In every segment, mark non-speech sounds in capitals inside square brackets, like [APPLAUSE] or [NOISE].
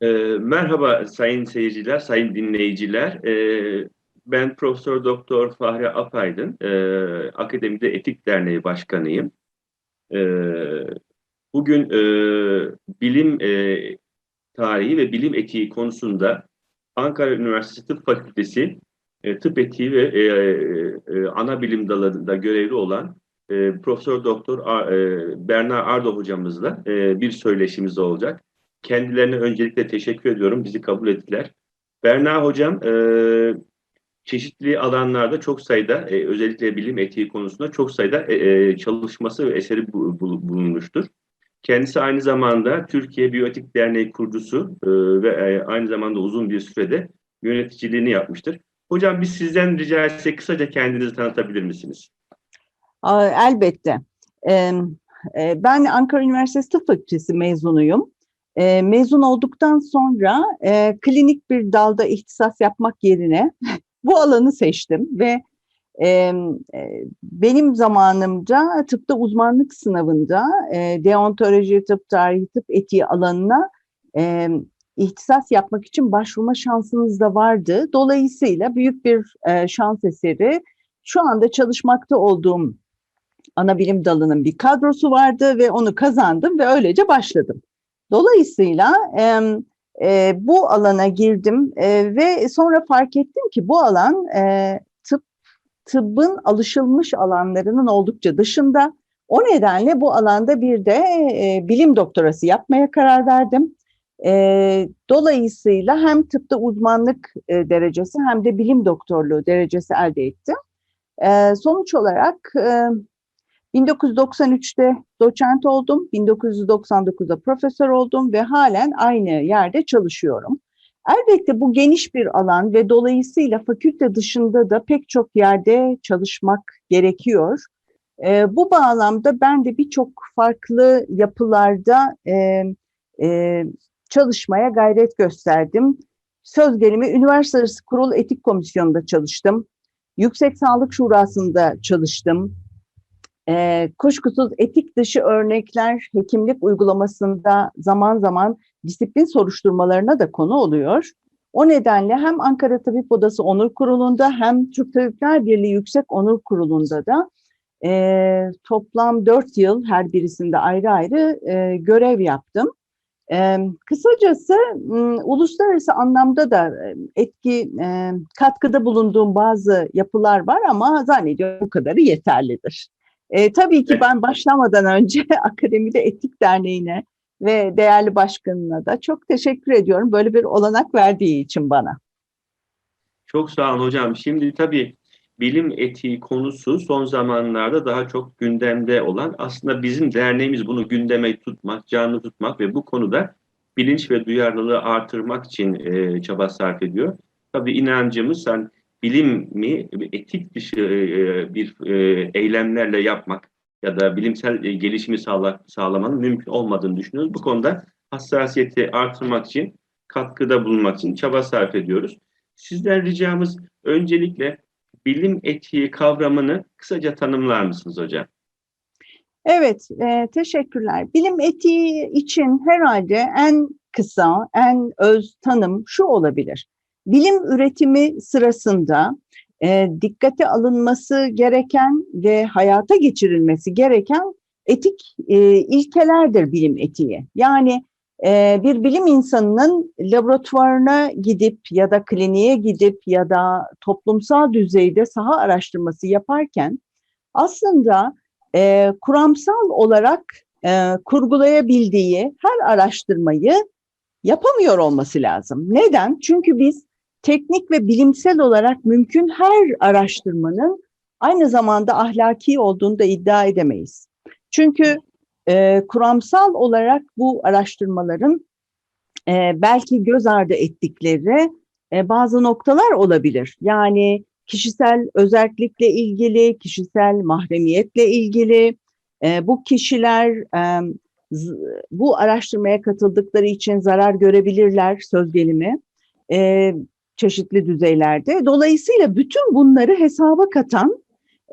E, merhaba sayın seyirciler, sayın dinleyiciler. E, ben Profesör Doktor Fahri Apaydın, e, Akademide Etik Derneği Başkanıyım. E, bugün e, bilim e, tarihi ve bilim etiği konusunda Ankara Üniversitesi Tıp Fakültesi e, tıp etiği ve e, e, ana bilim dalında görevli olan e, Profesör Doktor e, Berna Ardo hocamızla e, bir söyleşimiz olacak. Kendilerine öncelikle teşekkür ediyorum. Bizi kabul ettiler. Berna hocam e, çeşitli alanlarda çok sayıda e, özellikle bilim etiği konusunda çok sayıda e, e çalışması ve eseri bu, bu, bulunmuştur. Kendisi aynı zamanda Türkiye Biyoetik Derneği kurucusu e, ve e, aynı zamanda uzun bir sürede yöneticiliğini yapmıştır. Hocam biz sizden rica etsek kısaca kendinizi tanıtabilir misiniz? Elbette. Ben Ankara Üniversitesi Tıp Fakültesi mezunuyum. Mezun olduktan sonra klinik bir dalda ihtisas yapmak yerine [LAUGHS] bu alanı seçtim ve benim zamanımca tıpta uzmanlık sınavında deontoloji, tıp tarihi, tıp etiği alanına ihtisas yapmak için başvurma şansınız da vardı. Dolayısıyla büyük bir e, şans eseri şu anda çalışmakta olduğum ana bilim dalının bir kadrosu vardı ve onu kazandım ve öylece başladım. Dolayısıyla e, e, bu alana girdim e, ve sonra fark ettim ki bu alan e, tıp tıbbın alışılmış alanlarının oldukça dışında. O nedenle bu alanda bir de e, bilim doktorası yapmaya karar verdim. E, dolayısıyla hem tıpta uzmanlık e, derecesi hem de bilim doktorluğu derecesi elde ettim. E, sonuç olarak e, 1993'te doçent oldum, 1999'da profesör oldum ve halen aynı yerde çalışıyorum. Elbette bu geniş bir alan ve dolayısıyla fakülte dışında da pek çok yerde çalışmak gerekiyor. E, bu bağlamda ben de birçok farklı yapılarda e, e, çalışmaya gayret gösterdim. Söz gelimi Üniversite Arası Kurul Etik Komisyonu'nda çalıştım. Yüksek Sağlık Şurası'nda çalıştım. Ee, kuşkusuz etik dışı örnekler hekimlik uygulamasında zaman zaman disiplin soruşturmalarına da konu oluyor. O nedenle hem Ankara Tabip Odası Onur Kurulu'nda hem Türk Tabipler Birliği Yüksek Onur Kurulu'nda da e, toplam dört yıl her birisinde ayrı ayrı e, görev yaptım. E, kısacası uluslararası anlamda da etki e, katkıda bulunduğum bazı yapılar var ama zannediyorum bu kadarı yeterlidir. E, tabii ki ben başlamadan önce [LAUGHS] Akademide Etik Derneği'ne ve değerli başkanına da çok teşekkür ediyorum böyle bir olanak verdiği için bana. Çok sağ olun hocam. Şimdi tabii bilim etiği konusu son zamanlarda daha çok gündemde olan aslında bizim derneğimiz bunu gündeme tutmak, canlı tutmak ve bu konuda bilinç ve duyarlılığı artırmak için e, çaba sarf ediyor. Tabii inancımız sen bilimi etik dışı e, bir e, eylemlerle yapmak ya da bilimsel e, gelişimi sağla, sağlamanın mümkün olmadığını düşünüyoruz. Bu konuda hassasiyeti artırmak için, katkıda bulunmak için çaba sarf ediyoruz. Sizden ricamız öncelikle bilim etiği kavramını kısaca tanımlar mısınız hocam? Evet, e, teşekkürler. Bilim etiği için herhalde en kısa, en öz tanım şu olabilir. Bilim üretimi sırasında e, dikkate alınması gereken ve hayata geçirilmesi gereken etik e, ilkelerdir bilim etiği. Yani e, bir bilim insanının laboratuvarına gidip ya da kliniğe gidip ya da toplumsal düzeyde saha araştırması yaparken aslında e, kuramsal olarak e, kurgulayabildiği her araştırmayı yapamıyor olması lazım. Neden? Çünkü biz teknik ve bilimsel olarak mümkün her araştırmanın aynı zamanda ahlaki olduğunu da iddia edemeyiz. Çünkü e, kuramsal olarak bu araştırmaların e, belki göz ardı ettikleri e, bazı noktalar olabilir. Yani kişisel özellikle ilgili, kişisel mahremiyetle ilgili e, bu kişiler e, bu araştırmaya katıldıkları için zarar görebilirler söz gelimi e, çeşitli düzeylerde. Dolayısıyla bütün bunları hesaba katan,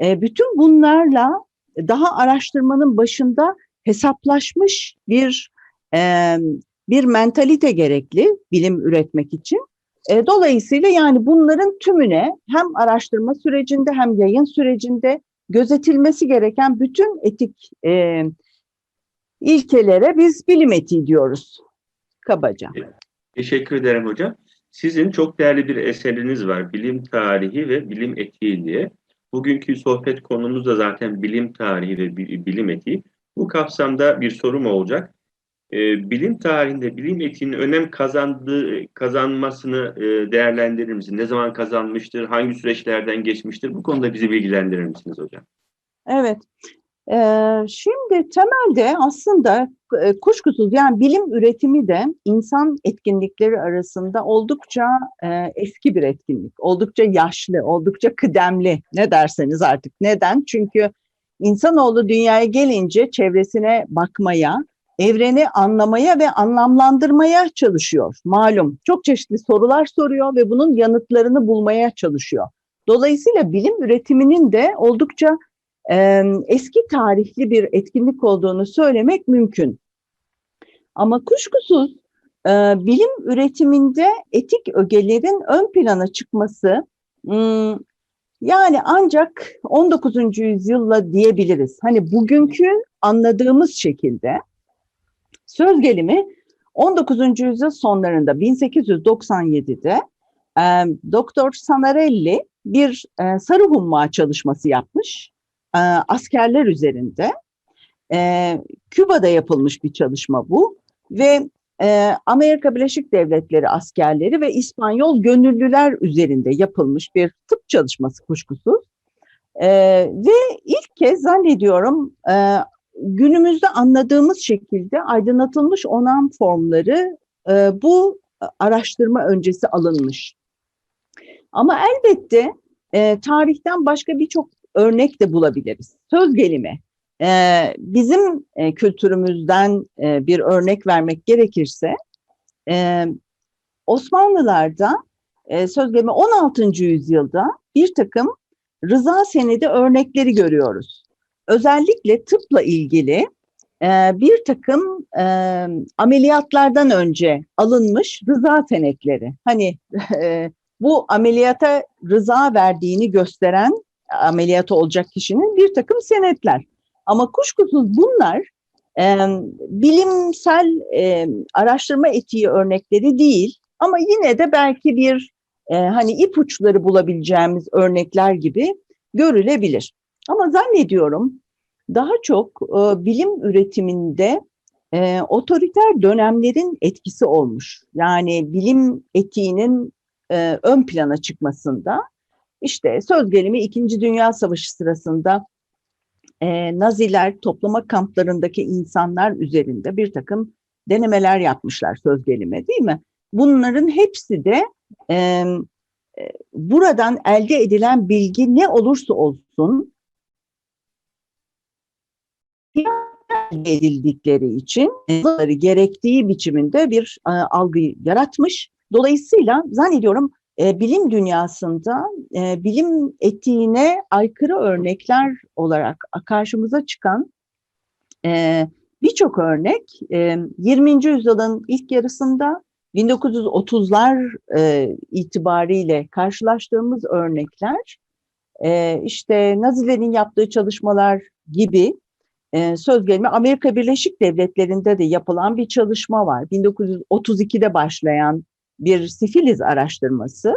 e, bütün bunlarla daha araştırmanın başında hesaplaşmış bir e, bir mentalite gerekli bilim üretmek için. E, dolayısıyla yani bunların tümüne hem araştırma sürecinde hem yayın sürecinde gözetilmesi gereken bütün etik e, ilkelere biz bilim etiği diyoruz kabaca. Teşekkür ederim hocam. Sizin çok değerli bir eseriniz var. Bilim tarihi ve bilim etiği diye. Bugünkü sohbet konumuz da zaten bilim tarihi ve bilim etiği. Bu kapsamda bir sorum olacak. Ee, bilim tarihinde bilim etiğinin önem kazandığı kazanmasını e, değerlendirir misiniz? Ne zaman kazanmıştır? Hangi süreçlerden geçmiştir? Bu konuda bizi bilgilendirir misiniz hocam? Evet. Şimdi temelde aslında e, kuşkusuz yani bilim üretimi de insan etkinlikleri arasında oldukça e, eski bir etkinlik. Oldukça yaşlı, oldukça kıdemli ne derseniz artık. Neden? Çünkü insanoğlu dünyaya gelince çevresine bakmaya, evreni anlamaya ve anlamlandırmaya çalışıyor. Malum çok çeşitli sorular soruyor ve bunun yanıtlarını bulmaya çalışıyor. Dolayısıyla bilim üretiminin de oldukça eski tarihli bir etkinlik olduğunu söylemek mümkün. Ama kuşkusuz e, bilim üretiminde etik ögelerin ön plana çıkması hmm, yani ancak 19. yüzyılla diyebiliriz. Hani bugünkü anladığımız şekilde söz gelimi 19. yüzyıl sonlarında 1897'de e, Doktor Sanarelli bir e, sarı humma çalışması yapmış e, askerler üzerinde. E, Küba'da yapılmış bir çalışma bu ve e, Amerika Birleşik Devletleri askerleri ve İspanyol gönüllüler üzerinde yapılmış bir tıp çalışması kuşkusuz. E, ve ilk kez zannediyorum e, günümüzde anladığımız şekilde aydınlatılmış onam formları e, bu araştırma öncesi alınmış. Ama elbette e, tarihten başka birçok örnek de bulabiliriz. Söz gelimi. E, bizim e, kültürümüzden e, bir örnek vermek gerekirse e, Osmanlılarda e, söz gelimi 16. yüzyılda bir takım rıza senedi örnekleri görüyoruz. Özellikle tıpla ilgili e, bir takım e, ameliyatlardan önce alınmış rıza senetleri. Hani [LAUGHS] e, bu ameliyata rıza verdiğini gösteren ameliyatı olacak kişinin bir takım senetler. Ama kuşkusuz bunlar e, bilimsel e, araştırma etiği örnekleri değil ama yine de belki bir e, hani ipuçları bulabileceğimiz örnekler gibi görülebilir. Ama zannediyorum daha çok e, bilim üretiminde e, otoriter dönemlerin etkisi olmuş. Yani bilim etiğinin e, ön plana çıkmasında işte söz gelimi İkinci Dünya Savaşı sırasında e, Naziler toplama kamplarındaki insanlar üzerinde bir takım denemeler yapmışlar söz gelimi değil mi? Bunların hepsi de e, buradan elde edilen bilgi ne olursa olsun elde edildikleri için gerektiği biçiminde bir e, algı yaratmış. Dolayısıyla zannediyorum e, bilim dünyasında e, bilim etiğine aykırı örnekler olarak karşımıza çıkan e, birçok örnek e, 20. yüzyılın ilk yarısında 1930'lar e, itibariyle karşılaştığımız örnekler e, işte Nazilerin yaptığı çalışmalar gibi e, söz gelimi Amerika Birleşik Devletleri'nde de yapılan bir çalışma var. 1932'de başlayan bir sifiliz araştırması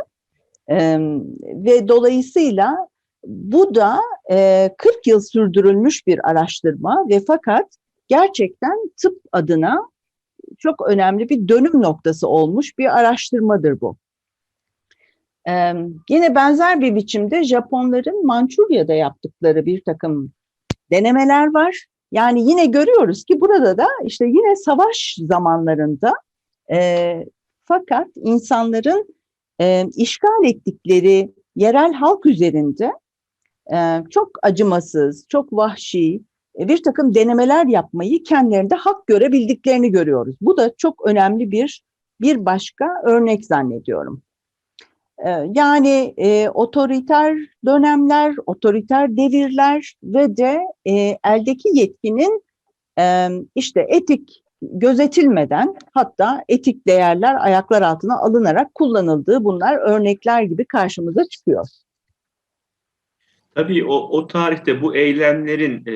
e, ve dolayısıyla bu da e, 40 yıl sürdürülmüş bir araştırma ve fakat gerçekten tıp adına çok önemli bir dönüm noktası olmuş bir araştırmadır bu. Ee, yine benzer bir biçimde Japonların Mançurya'da yaptıkları bir takım denemeler var. Yani yine görüyoruz ki burada da işte yine savaş zamanlarında e, fakat insanların e, işgal ettikleri yerel halk üzerinde e, çok acımasız, çok vahşi e, bir takım denemeler yapmayı kendilerinde hak görebildiklerini görüyoruz. Bu da çok önemli bir bir başka örnek zannediyorum. E, yani e, otoriter dönemler, otoriter devirler ve de e, eldeki yetkinin e, işte etik gözetilmeden hatta etik değerler ayaklar altına alınarak kullanıldığı bunlar örnekler gibi karşımıza çıkıyor. Tabii o, o tarihte bu eylemlerin e,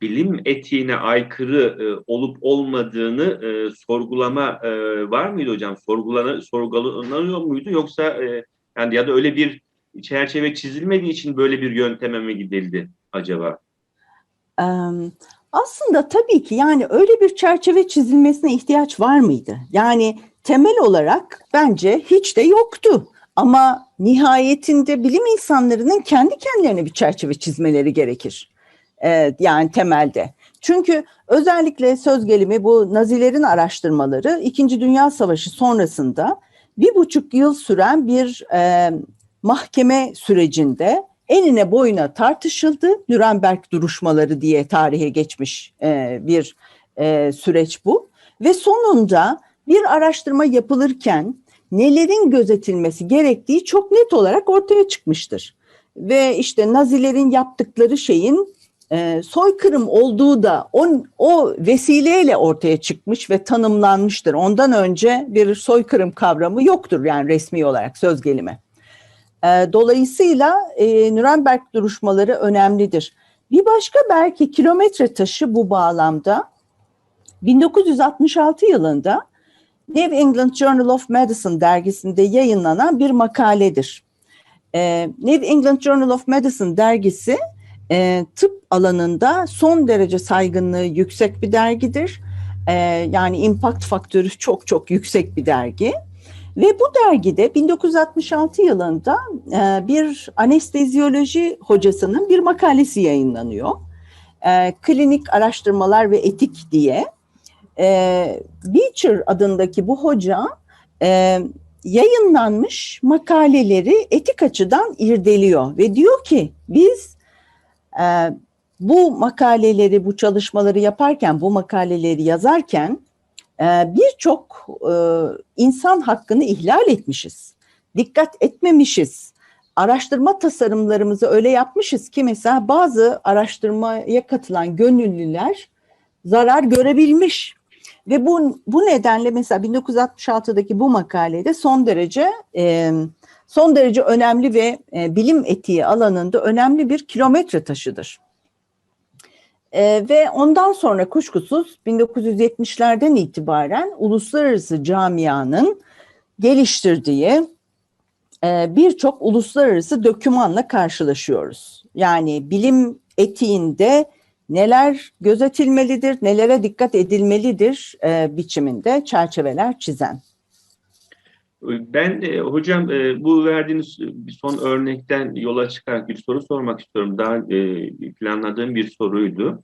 bilim etiğine aykırı e, olup olmadığını e, sorgulama e, var mıydı hocam? Sorgulana, sorgulanıyor muydu yoksa e, yani ya da öyle bir çerçeve çizilmediği için böyle bir yönteme mi gidildi acaba? Ee, aslında tabii ki yani öyle bir çerçeve çizilmesine ihtiyaç var mıydı? Yani temel olarak bence hiç de yoktu. Ama nihayetinde bilim insanlarının kendi kendilerine bir çerçeve çizmeleri gerekir. Ee, yani temelde. Çünkü özellikle söz gelimi bu Nazilerin araştırmaları İkinci Dünya Savaşı sonrasında bir buçuk yıl süren bir e, mahkeme sürecinde enine boyuna tartışıldı. Nürnberg duruşmaları diye tarihe geçmiş e, bir e, süreç bu. Ve sonunda bir araştırma yapılırken nelerin gözetilmesi gerektiği çok net olarak ortaya çıkmıştır. Ve işte Nazilerin yaptıkları şeyin e, soykırım olduğu da o, o vesileyle ortaya çıkmış ve tanımlanmıştır. Ondan önce bir soykırım kavramı yoktur yani resmi olarak söz gelimi. E, dolayısıyla e, Nürnberg duruşmaları önemlidir. Bir başka belki kilometre taşı bu bağlamda 1966 yılında New England Journal of Medicine dergisinde yayınlanan bir makaledir. E, New England Journal of Medicine dergisi e, tıp alanında son derece saygınlığı yüksek bir dergidir. E, yani impact faktörü çok çok yüksek bir dergi. Ve bu dergide 1966 yılında e, bir anesteziyoloji hocasının bir makalesi yayınlanıyor. E, klinik araştırmalar ve etik diye. E, Beecher adındaki bu hoca yayınlanmış makaleleri etik açıdan irdeliyor ve diyor ki biz bu makaleleri, bu çalışmaları yaparken, bu makaleleri yazarken birçok e, insan hakkını ihlal etmişiz. Dikkat etmemişiz. Araştırma tasarımlarımızı öyle yapmışız ki mesela bazı araştırmaya katılan gönüllüler zarar görebilmiş. Ve bu, bu nedenle mesela 1966'daki bu makalede son derece e, son derece önemli ve e, bilim etiği alanında önemli bir kilometre taşıdır. E, ve ondan sonra kuşkusuz 1970'lerden itibaren uluslararası camianın geliştirdiği e, birçok uluslararası dokümanla karşılaşıyoruz. Yani bilim etiğinde neler gözetilmelidir, nelere dikkat edilmelidir e, biçiminde çerçeveler çizen. Ben e, hocam e, bu verdiğiniz son örnekten yola çıkarak bir soru sormak istiyorum. Daha e, planladığım bir soruydu.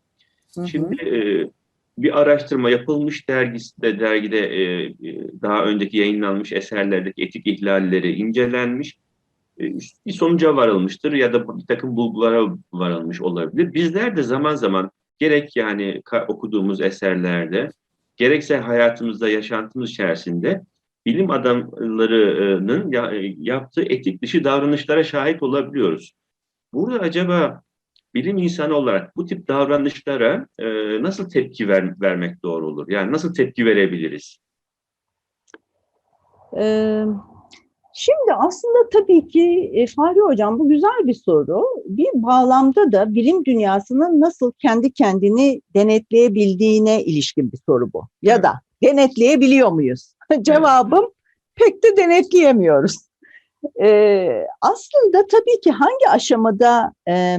Hı hı. Şimdi e, bir araştırma yapılmış dergisinde dergide e, daha önceki yayınlanmış eserlerdeki etik ihlalleri incelenmiş. E, bir sonuca varılmıştır ya da bir takım bulgulara varılmış olabilir. Bizler de zaman zaman gerek yani okuduğumuz eserlerde gerekse hayatımızda yaşantımız içerisinde bilim adamlarının yaptığı etik dışı davranışlara şahit olabiliyoruz. Burada acaba bilim insanı olarak bu tip davranışlara e, nasıl tepki ver, vermek doğru olur? Yani nasıl tepki verebiliriz? Ee, şimdi aslında tabii ki e, Fahri Hocam bu güzel bir soru. Bir bağlamda da bilim dünyasının nasıl kendi kendini denetleyebildiğine ilişkin bir soru bu. Ya da denetleyebiliyor muyuz? [LAUGHS] Cevabım pek de denetleyemiyoruz. Ee, aslında tabii ki hangi aşamada e,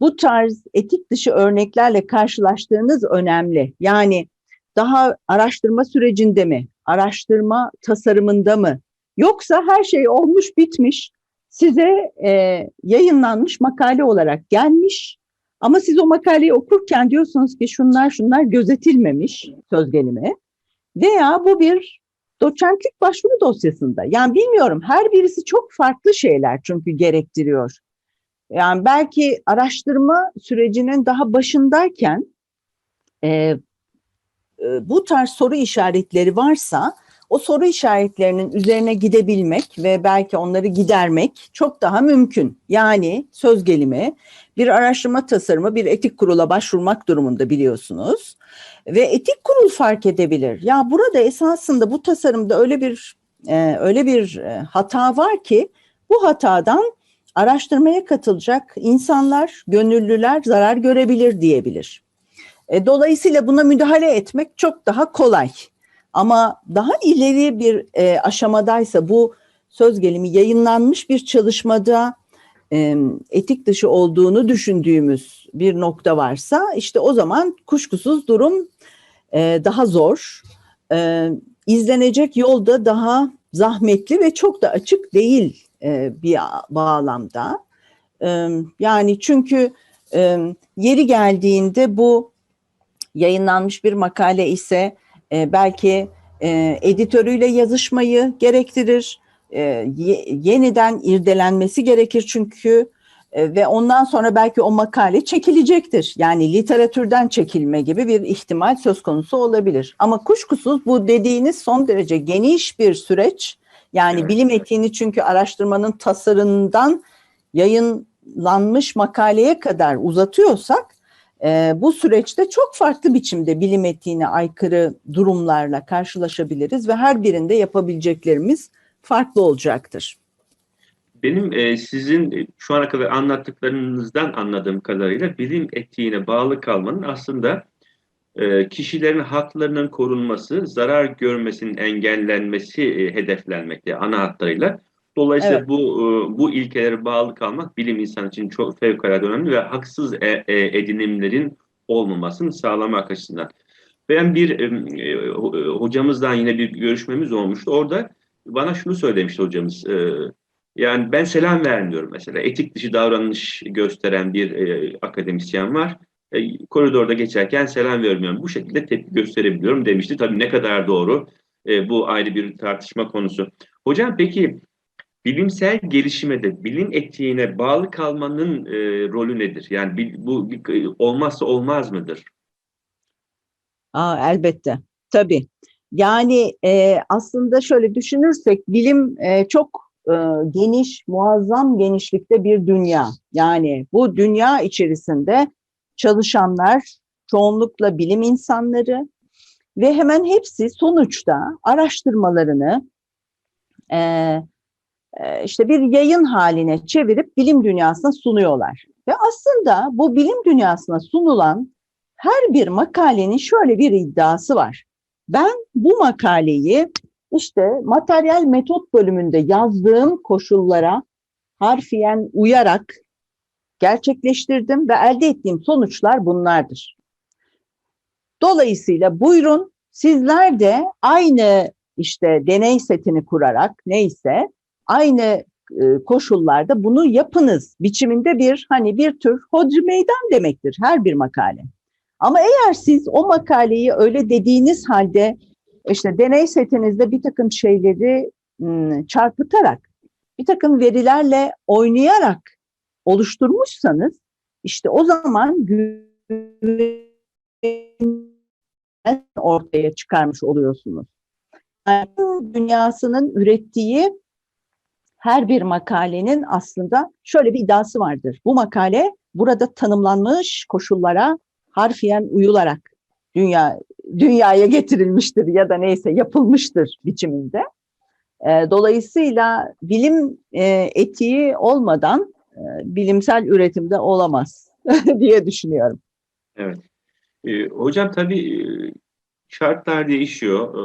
bu tarz etik dışı örneklerle karşılaştığınız önemli. Yani daha araştırma sürecinde mi, araştırma tasarımında mı, yoksa her şey olmuş bitmiş, size e, yayınlanmış makale olarak gelmiş ama siz o makaleyi okurken diyorsunuz ki şunlar şunlar gözetilmemiş söz gelimi veya bu bir doçentlik başvuru dosyasında. Yani bilmiyorum her birisi çok farklı şeyler çünkü gerektiriyor. Yani belki araştırma sürecinin daha başındayken e, e, bu tarz soru işaretleri varsa o soru işaretlerinin üzerine gidebilmek ve belki onları gidermek çok daha mümkün. Yani söz gelimi bir araştırma tasarımı bir etik kurula başvurmak durumunda biliyorsunuz. Ve etik kurul fark edebilir. Ya burada esasında bu tasarımda öyle bir e, öyle bir e, hata var ki bu hatadan araştırmaya katılacak insanlar, gönüllüler zarar görebilir diyebilir. E, dolayısıyla buna müdahale etmek çok daha kolay. Ama daha ileri bir e, aşamadaysa bu söz gelimi yayınlanmış bir çalışmada e, etik dışı olduğunu düşündüğümüz bir nokta varsa işte o zaman kuşkusuz durum e, daha zor. E, izlenecek yolda daha zahmetli ve çok da açık değil e, bir bağlamda. E, yani çünkü e, yeri geldiğinde bu yayınlanmış bir makale ise e, belki e, editörüyle yazışmayı gerektirir. E, ye, yeniden irdelenmesi gerekir çünkü e, ve ondan sonra belki o makale çekilecektir. Yani literatürden çekilme gibi bir ihtimal söz konusu olabilir. Ama kuşkusuz bu dediğiniz son derece geniş bir süreç. Yani Evet. bilim etiğini çünkü araştırmanın tasarımından yayınlanmış makaleye kadar uzatıyorsak e, bu süreçte çok farklı biçimde bilim etiğine aykırı durumlarla karşılaşabiliriz ve her birinde yapabileceklerimiz farklı olacaktır. Benim e, sizin şu ana kadar anlattıklarınızdan anladığım kadarıyla bilim etiğine bağlı kalmanın aslında e, kişilerin haklarının korunması, zarar görmesinin engellenmesi e, hedeflenmekte ana hatlarıyla. Dolayısıyla Evet. bu e, bu ilkelere bağlı kalmak bilim insanı için çok fevkalade önemli ve haksız e, e, edinimlerin olmamasını sağlamak açısından. Ben bir e, ho- hocamızdan yine bir görüşmemiz olmuştu. Orada bana şunu söylemişti hocamız. e, yani ben selam vermiyorum mesela. Etik dışı davranış gösteren bir e, akademisyen var. E, koridorda geçerken selam vermiyorum. Bu şekilde tepki gösterebiliyorum demişti. Tabii ne kadar doğru e, bu ayrı bir tartışma konusu. Hocam peki bilimsel gelişmede bilim etiğine bağlı kalmanın e, rolü nedir? Yani bil- bu bir- olmazsa olmaz mıdır? Aa, elbette, tabii. Yani e, aslında şöyle düşünürsek bilim e, çok e, geniş, muazzam genişlikte bir dünya. Yani bu dünya içerisinde çalışanlar çoğunlukla bilim insanları ve hemen hepsi sonuçta araştırmalarını e, e, işte bir yayın haline çevirip bilim dünyasına sunuyorlar. Ve aslında bu bilim dünyasına sunulan her bir makalenin şöyle bir iddiası var. Ben bu makaleyi işte materyal metot bölümünde yazdığım koşullara harfiyen uyarak gerçekleştirdim ve elde ettiğim sonuçlar bunlardır. Dolayısıyla buyurun sizler de aynı işte deney setini kurarak neyse aynı e, koşullarda bunu yapınız biçiminde bir hani bir tür hodri meydan demektir her bir makale. Ama eğer siz o makaleyi öyle dediğiniz halde işte deney setinizde bir takım şeyleri çarpıtarak, bir takım verilerle oynayarak oluşturmuşsanız işte o zaman ortaya çıkarmış oluyorsunuz. Yani dünyasının ürettiği her bir makalenin aslında şöyle bir iddiası vardır. Bu makale burada tanımlanmış koşullara harfiyen uyularak dünya dünyaya getirilmiştir ya da neyse yapılmıştır biçiminde. E, dolayısıyla bilim e, etiği olmadan e, bilimsel üretimde olamaz [LAUGHS] diye düşünüyorum. Evet. E, hocam tabii şartlar değişiyor. E,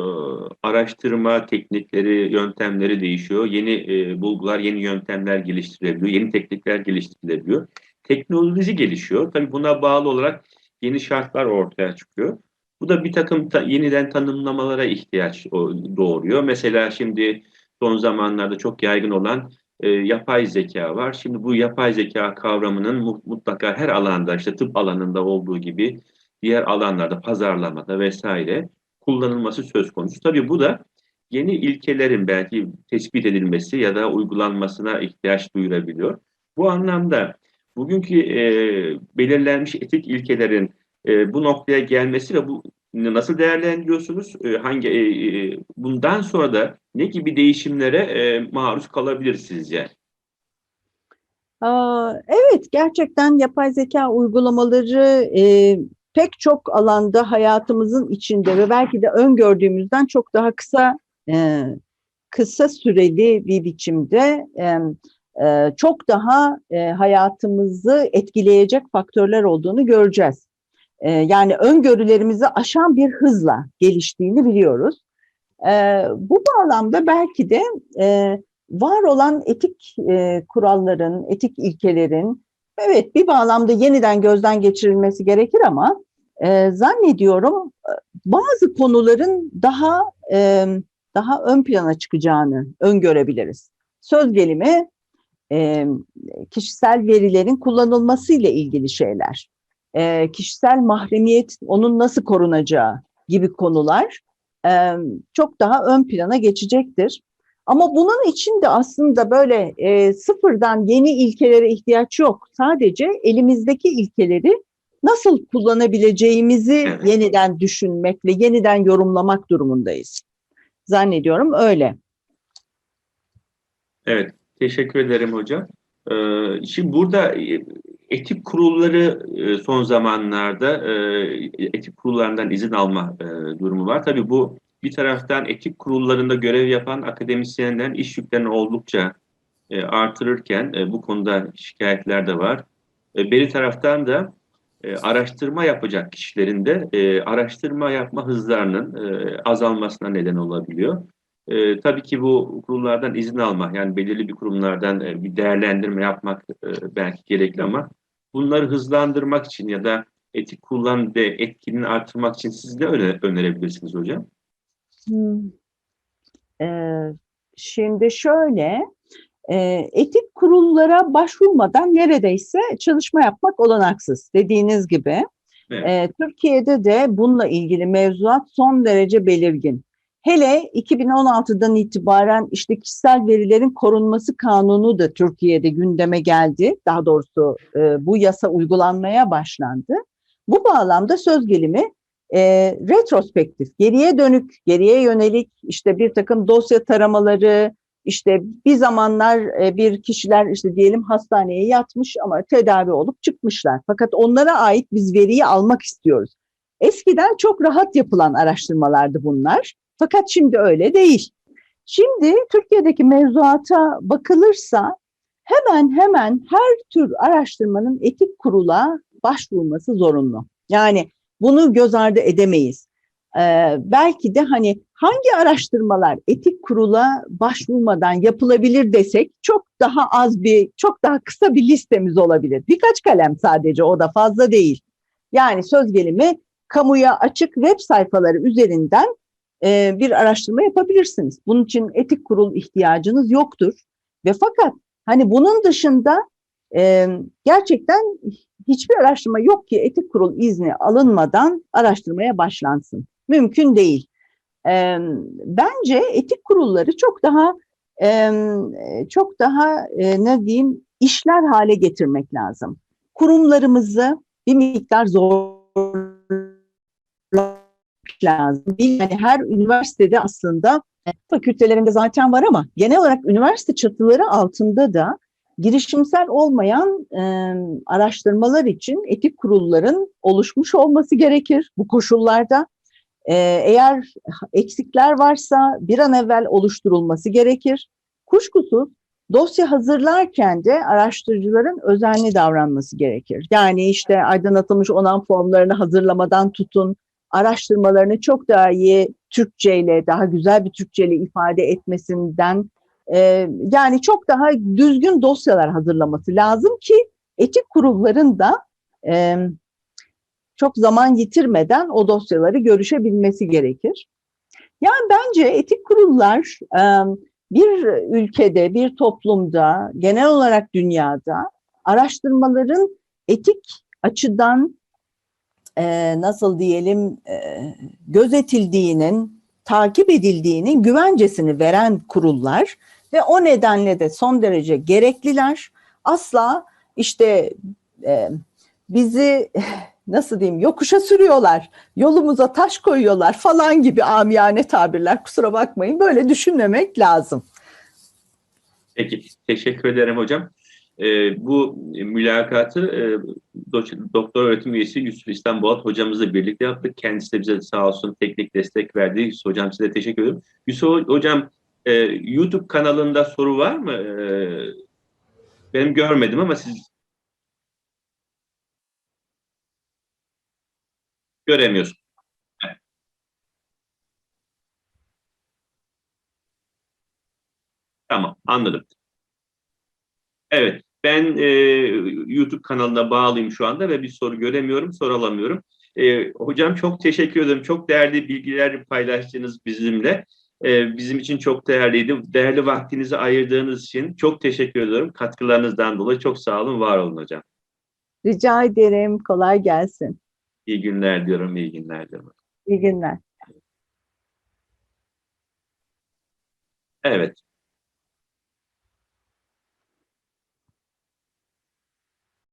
araştırma teknikleri, yöntemleri değişiyor. Yeni e, bulgular, yeni yöntemler geliştirilebiliyor. Yeni teknikler geliştirilebiliyor. Teknoloji gelişiyor. Tabii buna bağlı olarak yeni şartlar ortaya çıkıyor. Bu da bir takım ta- yeniden tanımlamalara ihtiyaç doğuruyor. Mesela şimdi son zamanlarda çok yaygın olan e, yapay zeka var. Şimdi bu yapay zeka kavramının mu- mutlaka her alanda işte tıp alanında olduğu gibi diğer alanlarda pazarlamada vesaire kullanılması söz konusu. Tabii bu da yeni ilkelerin belki tespit edilmesi ya da uygulanmasına ihtiyaç duyurabiliyor. Bu anlamda bugünkü e, belirlenmiş etik ilkelerin e, bu noktaya gelmesi ve bu nasıl değerlendiriyorsunuz? E, hangi e, e, bundan sonra da ne gibi değişimlere e, maruz kalabilir sizce? Evet, gerçekten yapay zeka uygulamaları e, pek çok alanda hayatımızın içinde ve belki de öngördüğümüzden çok daha kısa e, kısa süreli bir biçimde e, e, çok daha e, hayatımızı etkileyecek faktörler olduğunu göreceğiz. E, yani öngörülerimizi aşan bir hızla geliştiğini biliyoruz. E, bu bağlamda belki de e, var olan etik e, kuralların, etik ilkelerin evet bir bağlamda yeniden gözden geçirilmesi gerekir ama e, zannediyorum e, bazı konuların daha e, daha ön plana çıkacağını öngörebiliriz. Söz gelimi e, kişisel verilerin kullanılması ile ilgili şeyler, e, kişisel mahremiyet, onun nasıl korunacağı gibi konular e, çok daha ön plana geçecektir. Ama bunun için de aslında böyle e, sıfırdan yeni ilkelere ihtiyaç yok. Sadece elimizdeki ilkeleri nasıl kullanabileceğimizi Evet. yeniden düşünmek ve yeniden yorumlamak durumundayız. Zannediyorum öyle. Evet, teşekkür ederim hocam. Ee, şimdi burada e, etik kurulları e, son zamanlarda e, etik kurullarından izin alma durumu var. Tabii bu bir taraftan etik kurullarında görev yapan akademisyenlerin iş yüklerini oldukça e, artırırken e, bu konuda şikayetler de var. E, bir taraftan da e, araştırma yapacak kişilerin de e, araştırma yapma hızlarının e, azalmasına neden olabiliyor. E, tabii ki bu kurumlardan izin alma, yani belirli bir kurumlardan e, bir değerlendirme yapmak e, belki gerekli ama bunları hızlandırmak için ya da etik kullan ve etkinliğini artırmak için siz de öyle önerebilirsiniz hocam. Hmm. Ee, şimdi şöyle, e, etik kurullara başvurmadan neredeyse çalışma yapmak olanaksız dediğiniz gibi. Evet. E, Türkiye'de de bununla ilgili mevzuat son derece belirgin. Hele 2016'dan itibaren işte kişisel verilerin korunması kanunu da Türkiye'de gündeme geldi. Daha doğrusu e, bu yasa uygulanmaya başlandı. Bu bağlamda söz gelimi e, retrospektif, geriye dönük, geriye yönelik işte bir takım dosya taramaları, işte bir zamanlar e, bir kişiler işte diyelim hastaneye yatmış ama tedavi olup çıkmışlar. Fakat onlara ait biz veriyi almak istiyoruz. Eskiden çok rahat yapılan araştırmalardı bunlar. Fakat şimdi öyle değil. Şimdi Türkiye'deki mevzuata bakılırsa hemen hemen her tür araştırmanın etik kurula başvurması zorunlu. Yani bunu göz ardı edemeyiz. Ee, belki de hani hangi araştırmalar etik kurula başvurmadan yapılabilir desek çok daha az bir, çok daha kısa bir listemiz olabilir. Birkaç kalem sadece o da fazla değil. Yani söz gelimi kamuya açık web sayfaları üzerinden e, bir araştırma yapabilirsiniz. Bunun için etik kurul ihtiyacınız yoktur. Ve fakat hani bunun dışında e, gerçekten hiçbir araştırma yok ki etik kurul izni alınmadan araştırmaya başlansın. Mümkün değil. E, bence etik kurulları çok daha e, çok daha e, ne diyeyim işler hale getirmek lazım. Kurumlarımızı bir miktar zor lazım. Yani her üniversitede aslında fakültelerinde zaten var ama genel olarak üniversite çatıları altında da girişimsel olmayan e, araştırmalar için etik kurulların oluşmuş olması gerekir bu koşullarda. E, eğer eksikler varsa bir an evvel oluşturulması gerekir. Kuşkusuz dosya hazırlarken de araştırıcıların özenli davranması gerekir. Yani işte aydınlatılmış onan formlarını hazırlamadan tutun, araştırmalarını çok daha iyi Türkçeyle, daha güzel bir Türkçeyle ifade etmesinden e, yani çok daha düzgün dosyalar hazırlaması lazım ki etik kurulların da e, çok zaman yitirmeden o dosyaları görüşebilmesi gerekir. Yani bence etik kurullar e, bir ülkede, bir toplumda, genel olarak dünyada araştırmaların etik açıdan e, nasıl diyelim gözetildiğinin, takip edildiğinin güvencesini veren kurullar ve o nedenle de son derece gerekliler. Asla işte e, bizi [LAUGHS] nasıl diyeyim yokuşa sürüyorlar, yolumuza taş koyuyorlar falan gibi amiyane tabirler kusura bakmayın böyle düşünmemek lazım. Peki, teşekkür ederim hocam. Ee, bu mülakatı e, do- doktor öğretim üyesi Yusuf İslam Bolat hocamızla birlikte yaptık. Kendisi de bize sağ olsun teknik destek verdi. Yusuf hocam size teşekkür ederim. Yusuf hocam e, YouTube kanalında soru var mı? E, benim görmedim ama siz göremiyorsunuz. Tamam, anladım. Evet, ben e, YouTube kanalına bağlıyım şu anda ve bir soru göremiyorum, soru alamıyorum. E, hocam çok teşekkür ederim. Çok değerli bilgiler paylaştınız bizimle. E, bizim için çok değerliydi. Değerli vaktinizi ayırdığınız için çok teşekkür ediyorum. Katkılarınızdan dolayı çok sağ olun, var olun hocam. Rica ederim kolay gelsin. İyi günler diyorum, iyi günler diyorum. İyi günler. Evet,